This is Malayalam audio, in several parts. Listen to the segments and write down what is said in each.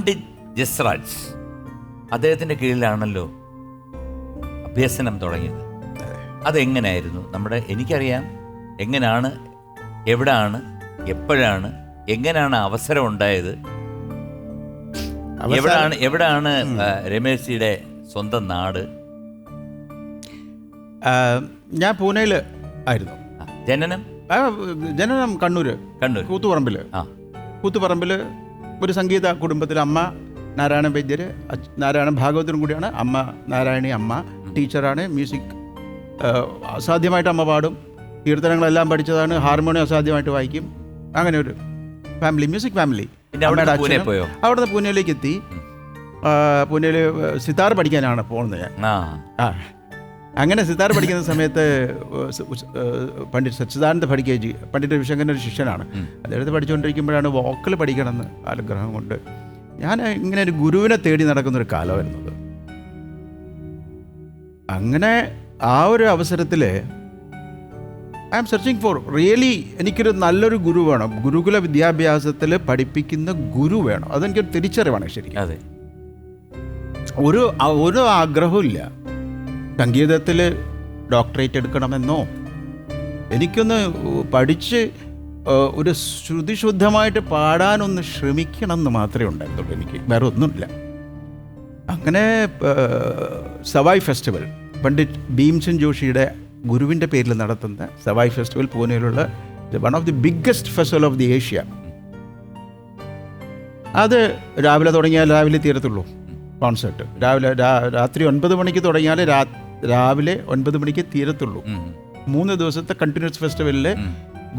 പണ്ഡിറ്റ് ജസ്രാജ്. അദ്ദേഹത്തിന്റെ കീഴിലാണല്ലോ അഭ്യസനം തുടങ്ങിയത്. അതെങ്ങനെയായിരുന്നു? നമ്മുടെ എനിക്കറിയാം എങ്ങനെയാണ് എവിടാണ് എപ്പോഴാണ് എങ്ങനെയാണ് അവസരം ഉണ്ടായത്? എവിടാണ് എവിടാണ് രമേശിയുടെ സ്വന്തം നാട്? ഞാൻ പൂനെയിൽ ആയിരുന്നു. ജനനം? ജനനം കണ്ണൂർ കണ്ണൂർ കൂത്തുപറമ്പിൽ ആ. കൂത്തുപറമ്പിൽ ഒരു സംഗീത കുടുംബത്തിൽ അമ്മ നാരായണ വൈദ്യർ നാരായണ ഭാഗവതരും കൂടിയാണ്. അമ്മ നാരായണി അമ്മ ടീച്ചറാണ്. മ്യൂസിക് അസാധ്യമായിട്ട് അമ്മ പാടും. കീർത്തനങ്ങളെല്ലാം പഠിച്ചതാണ്. ഹാർമോണിയം അസാധ്യമായിട്ട് വായിക്കും. അങ്ങനെ ഒരു ഫാമിലി മ്യൂസിക് ഫാമിലി. അവിടുന്ന് പൂനെയിലേക്ക് എത്തി. പൂനെയിൽ സിത്താർ പഠിക്കാനാണ് പോകുന്നത് ഞാൻ. ആ. അങ്ങനെ സിതാർ പഠിക്കുന്ന സമയത്ത് പണ്ഡിറ്റ് സച്ചിദാനന്ദ ഭടിക്കേജി പണ്ഡിറ്റ് രവിശങ്കരന്റെ ഒരു ശിഷ്യനാണ്. അദ്ദേഹത്തെ പഠിച്ചുകൊണ്ടിരിക്കുമ്പോഴാണ് വോക്കൽ പഠിക്കണമെന്ന് ആഗ്രഹം കൊണ്ട് ഞാൻ ഇങ്ങനെ ഒരു ഗുരുവിനെ തേടി നടക്കുന്നൊരു കാലമായിരുന്നത് അങ്ങനെ ആ ഒരു അവസരത്തിൽ I am searching for really എനിക്കൊരു നല്ലൊരു ഗുരു വേണം. ഗുരുകുല വിദ്യാഭ്യാസത്തിൽ പഠിപ്പിക്കുന്ന ഗുരു വേണം. അതെനിക്കൊരു തിരിച്ചറിവാണ് ശരിക്കും. അതെ. ഒരു ഒരു ആഗ്രഹവും ഇല്ല. സംഗീതത്തിൽ ഡോക്ടറേറ്റ് എടുക്കണമെന്നോ? എനിക്കൊന്ന് പഠിച്ച് ഒരു ശ്രുതിശുദ്ധമായിട്ട് പാടാനൊന്ന് ശ്രമിക്കണം എന്ന് മാത്രമേ ഉണ്ടായിരുന്നുള്ളൂ എനിക്ക്. വേറെ ഒന്നുമില്ല. അങ്ങനെ സവായ് ഫെസ്റ്റിവൽ പണ്ഡിറ്റ് ഭീംസൻ ജോഷിയുടെ ഗുരുവിന്റെ പേരിൽ നടത്തുന്ന Sawai festival പൂനെയിലുള്ള one of the biggest festival of the Asia. അത് രാവിലെ തുടങ്ങിയാൽ രാവിലെ തീരത്തുള്ളൂ. കോൺസേർട്ട്. രാവിലെ രാത്രി ഒൻപത് മണിക്ക് തുടങ്ങിയാൽ രാവിലെ ഒൻപത് മണിക്ക് തീരത്തുള്ളൂ. മൂന്ന് ദിവസത്തെ കണ്ടിന്യൂസ് ഫെസ്റ്റിവലിൽ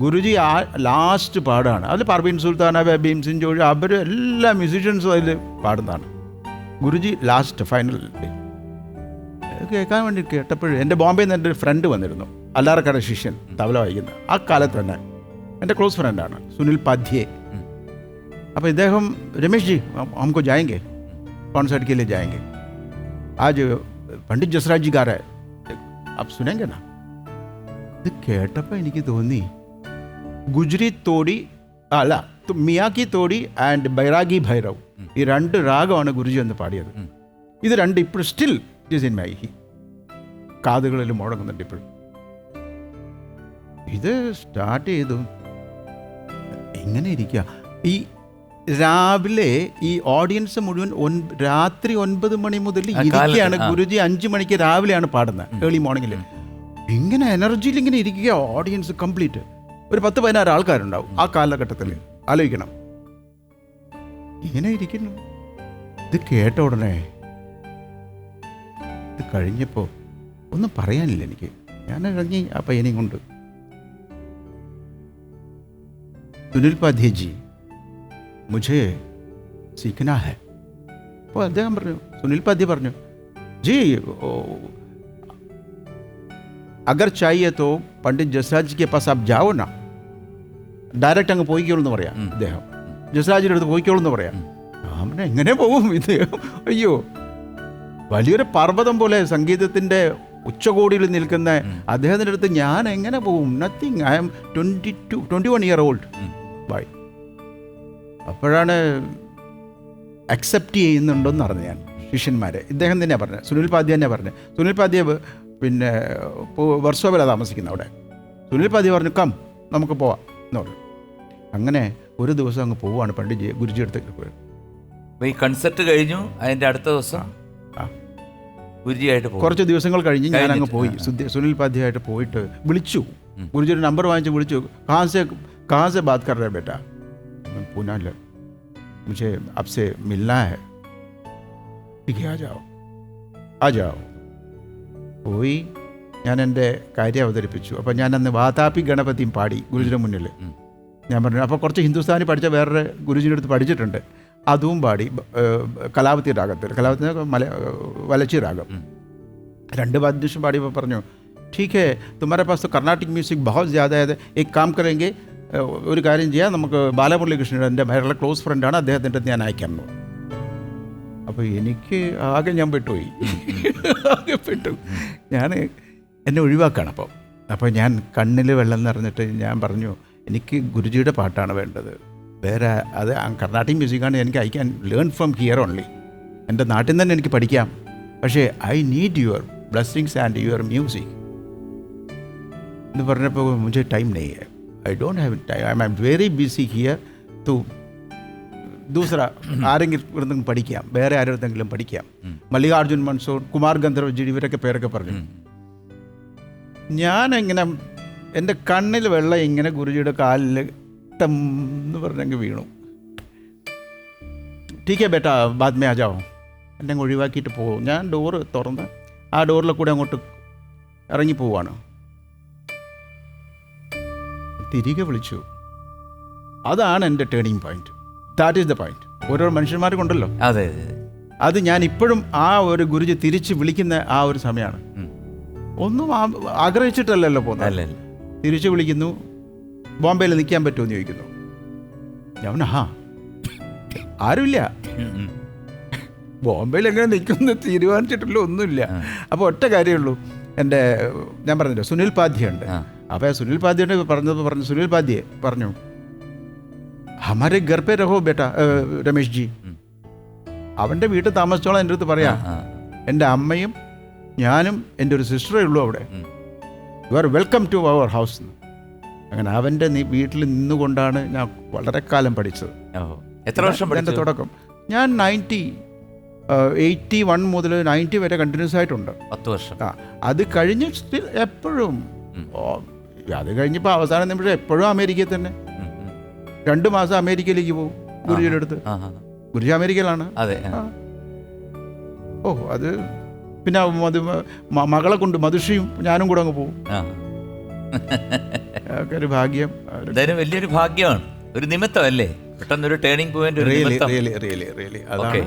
ഗുരുജി ആ ലാസ്റ്റ് പാടാണ്. അതിൽ പർവീൻ സുൽത്താന ബീം ജോഴി അവർ എല്ലാ മ്യൂസിഷ്യൻസും അതിൽ പാടുന്നതാണ്. ഗുരുജി ലാസ്റ്റ് ഫൈനൽ കേൾക്കാൻ വേണ്ടി കേട്ടപ്പോഴും എന്റെ ബോംബെയിൽ നിന്ന് എന്റെ ഒരു ഫ്രണ്ട് വന്നിരുന്നു. അല്ലാറക്കട ശിഷ്യൻ തബല വായിക്കുന്നത് ആ കാലത്ത് തന്നെ എന്റെ ക്ലോസ് ഫ്രണ്ടാണ് സുനിൽ പാധ്യേ. അപ്പോൾ ഇദ്ദേഹം രമേഷ് ജി നമുക്ക് ജായങ്കേ कॉन्सर्ट के लिए जाएंगे आज पंडित जसराज जी गा रहा है आप सुनेंगे ना ഇത് കേട്ടപ്പോൾ എനിക്ക് തോന്നി ഗുജറി തോടി അല്ല തു- മിയാക്കി തോടി ആൻഡ് ബൈറാഗി ഭൈരവ് ഈ രണ്ട് രാഗമാണ് ഗുരുജി എന്ന് പാടിയത് ഇത് രണ്ട് ഇപ്പോഴും still is in my he കാതുകളിൽ മുഴങ്ങുന്നുണ്ട് ഇപ്പോഴും ഇത് സ്റ്റാർട്ട് ചെയ്തു എങ്ങനെ ഇരിക്കുക ഈ രാവിലെ ഈ ഓഡിയൻസ് മുഴുവൻ രാത്രി ഒൻപത് മണി മുതൽ ഇരിക്കുകയാണ് ഗുരുജി. അഞ്ചു മണിക്ക് രാവിലെയാണ് പാടുന്നത് ഏർലി മോർണിംഗിൽ ഇങ്ങനെ എനർജിയിൽ ഇങ്ങനെ ഇരിക്കുക ഓഡിയൻസ് കംപ്ലീറ്റ് ഒരു പത്ത് പതിനാറ് ആൾക്കാരുണ്ടാവും ആ കാലഘട്ടത്തിൽ ആലോചിക്കണം. ഇങ്ങനെ ഇരിക്കുന്നു. ഇത് കേട്ട ഉടനെ ഇത് കഴിഞ്ഞപ്പോൾ ഒന്നും പറയാനില്ല എനിക്ക്. ഞാൻ ഇറങ്ങി ആ പയ്യനെയും കൊണ്ട്. സുനിൽ പാധ്യേ മുജേ സീഖനാ ഹെ അപ്പോൾ അദ്ദേഹം പറഞ്ഞു സുനിൽ പദ്യ പറഞ്ഞു ജി അഗർ ചായത്തോ തോ പണ്ഡിറ്റ് ജസ്രാജ് കെ പാസ് ആപ് ജാവോ നാ ഡയറക്റ്റ് അങ്ങ് പോയിക്കോളൂ എന്ന് പറയാം അദ്ദേഹം। ജസ്രാജിന്റെ അടുത്ത് പോയിക്കോളൂ എന്ന് പറയാം. അവനെ എങ്ങനെ പോകും ഇത്? അയ്യോ. വലിയൊരു പർവതം പോലെ സംഗീതത്തിന്റെ ഉച്ചകോടിയിൽ നിൽക്കുന്ന അദ്ദേഹത്തിന്റെ അടുത്ത് ഞാൻ എങ്ങനെ പോകും? Nothing I am twenty two twenty one year old അപ്പോഴാണ് അക്സെപ്റ്റ് ചെയ്യുന്നുണ്ടെന്ന് അറിഞ്ഞു ഞാൻ ശിഷ്യന്മാരെ. ഇദ്ദേഹം തന്നെയാണ് പറഞ്ഞത്. സുനിൽ പാദ്യ തന്നെ പറഞ്ഞത്. സുനിൽ പാദ്യ പിന്നെ വർഷോപല താമസിക്കുന്നത് അവിടെ. സുനിൽ പാദ്യ പറഞ്ഞു കം നമുക്ക് പോവാം എന്ന് പറഞ്ഞു. അങ്ങനെ ഒരു ദിവസം അങ്ങ് പോവുകയാണ് പണ്ഡിറ്റ് ഗുരുജി അടുത്തേക്ക് പോയത്. ഈ കൺസെർട്ട് കഴിഞ്ഞു അതിന്റെ അടുത്ത ദിവസം ഗുരുജിയായിട്ട് കുറച്ച് ദിവസങ്ങൾ കഴിഞ്ഞ് ഞാൻ അങ്ങ് പോയി. സുനിൽ പാധ്യയായിട്ട് പോയിട്ട് വിളിച്ചു. ഗുരുജിയുടെ നമ്പർ വാങ്ങിച്ച് വിളിച്ചു. കാസെ കാസെ ബാദ്കറുടെ ബേട്ടാ. मैं पूना ले मुझे आपसे मिलना है ठीक है आ जाओ आ जाओ പോയി ഞാൻ എൻ്റെ കാര്യം അവതരിപ്പിച്ചു അപ്പോൾ ഞാൻ അന്ന് വാതാപി ഗണപതിയും പാടി ഗുരുജിയുടെ മുന്നിൽ ഞാൻ പറഞ്ഞു അപ്പോൾ കുറച്ച് ഹിന്ദുസ്ഥാനി പഠിച്ച വേറൊരു ഗുരുജിയുടെ അടുത്ത് പഠിച്ചിട്ടുണ്ട് അതും പാടി ബ- ഏഹ് കലാവതി രാഗത്തിൽ കലാവതി എന്ന് മല വലച്ചി രാഗം രണ്ട് വാദ്യം പാടിയപ്പോൾ പറഞ്ഞു ठीक है तुम्हारे पास तो कर्नाटिक म्यूजिक बहुत ज़्यादा है एक काम करेंगे ഏഹ് ഒരു കാര്യം ചെയ്യാം. നമുക്ക് ബാലമുരളി കൃഷ്ണൻ എന്റെ ഭയങ്കര ക്ലോസ് ഫ്രണ്ടാണ് അദ്ദേഹത്തിന്റെ ഞാൻ അയക്കാൻ അപ്പോൾ എനിക്ക് ആകെ ഞാൻ പെട്ടുപോയി. ആകെ പെട്ടു. ഞാൻ എന്നെ ഒഴിവാക്കുകയാണ് അപ്പോൾ. അപ്പോൾ ഞാൻ കണ്ണിൽ വെള്ളം നിറഞ്ഞിട്ട് ഞാൻ പറഞ്ഞു എനിക്ക് ഗുരുജിയുടെ പാട്ടാണ് വേണ്ടത്. വേറെ അത് കർണാട്ടിക് മ്യൂസിക്കാണ് എനിക്ക് I can learn from here only എന്റെ നാട്ടിൽ നിന്ന് തന്നെ എനിക്ക് പഠിക്കാം. പക്ഷേ I need your blessings and your music എന്ന് പറഞ്ഞപ്പോൾ മുൻ time നെയ്യേ. I don't have time I am very busy here to ദൂസറ ആരെങ്കിലും പഠിക്കാം. വേറെ ആരോടെങ്കിലും പഠിക്കാം. മല്ലികാർജുൻ മൻസൂർ കുമാർ ഗന്ധർവ്ജി ഇവരൊക്കെ പേരൊക്കെ പറഞ്ഞു. ഞാനെങ്ങനെ എന്റെ കണ്ണിൽ വെള്ളം ഇങ്ങനെ ഗുരുജിയുടെ കാലിൽ ടം എന്ന് പറഞ്ഞെങ്കിൽ വീണു. ടീക്കെ ബേട്ട ബാദ്മേ ആജാവോ എന്നെ ഒഴിവാക്കിയിട്ട് പോകും. ഞാൻ ഡോറ് തുറന്ന് ആ ഡോറിൽ കൂടെ അങ്ങോട്ട് ഇറങ്ങി പോവാണ് തിരികെ വിളിച്ചു. അതാണ് എന്റെ turning point that is the point ഓരോ മനുഷ്യന്മാർക്കുണ്ടല്ലോ അതെ അതെ. അതെ. ഞാൻ ഇപ്പോഴും ആ ഒരു ഗുരുജി തിരിച്ച് വിളിക്കുന്ന ആ ഒരു സമയമാണ്. ഒന്നും ആഗ്രഹിച്ചിട്ടല്ലല്ലോ പോകുന്നത് തിരിച്ചു വിളിക്കുന്നു. ബോംബെയിൽ നിൽക്കാൻ പറ്റുമോ എന്ന് ചോദിക്കുന്നു. ഞാൻ ആ ആരുമില്ല. ബോംബെയിൽ എങ്ങനെ നിൽക്കുന്ന തീരുമാനിച്ചിട്ടില്ല ഒന്നുമില്ല. അപ്പോൾ ഒറ്റ കാര്യമുള്ളൂ എന്റെ ഞാൻ പറഞ്ഞില്ല സുനിൽ പാധ്യ ഉണ്ട് ആ. അപ്പോൾ സുനിൽ പാധ്യയുടെ പറഞ്ഞത് പറഞ്ഞു. സുനിൽ പാദ്യെ പറഞ്ഞു. ഹമാരെ ഗർഭേ രഹോ ബേട്ട രമേഷ് രമേശ് ജി. അവന്റെ വീട്ടിൽ താമസിച്ചോളാം എന്റെ അടുത്ത് പറയാം. എന്റെ അമ്മയും ഞാനും എന്റെ ഒരു സിസ്റ്ററേ ഉള്ളൂ അവിടെ. You are welcome to our house അങ്ങനെ അവന്റെ വീട്ടിൽ നിന്നുകൊണ്ടാണ് ഞാൻ വളരെ കാലം പഠിച്ചത്. എത്ര വർഷം എന്റെ തുടക്കം. ഞാൻ നയന്റി എയ്റ്റി വൺ മുതൽ നയന്റി വരെ കണ്ടിന്യൂസ് ആയിട്ടുണ്ട്. പത്ത് വർഷം. ആ അത് കഴിഞ്ഞ് സ്റ്റിൽ എപ്പോഴും അത് കഴിഞ്ഞപ്പോൾ അവസാന നിമിഷം എപ്പോഴും അമേരിക്കയിൽ തന്നെ. രണ്ട് മാസം അമേരിക്കയിലേക്ക് പോകും ഗുരുജിയുടെ അടുത്ത്. ഗുരുജി അമേരിക്കയിലാണ്. അതെ. ഓ അത് പിന്നെ മധു മകളെ കൊണ്ട് മധുഷിയും ഞാനും കൂടെ അങ്ങ് പോകും. അതൊക്കെ ഒരു ഭാഗ്യം. എന്തായാലും വലിയൊരു ഭാഗ്യമാണ്. ഒരു നിമിത്തം അല്ലേ? പെട്ടെന്നൊരു turning point really really really really അതാണ്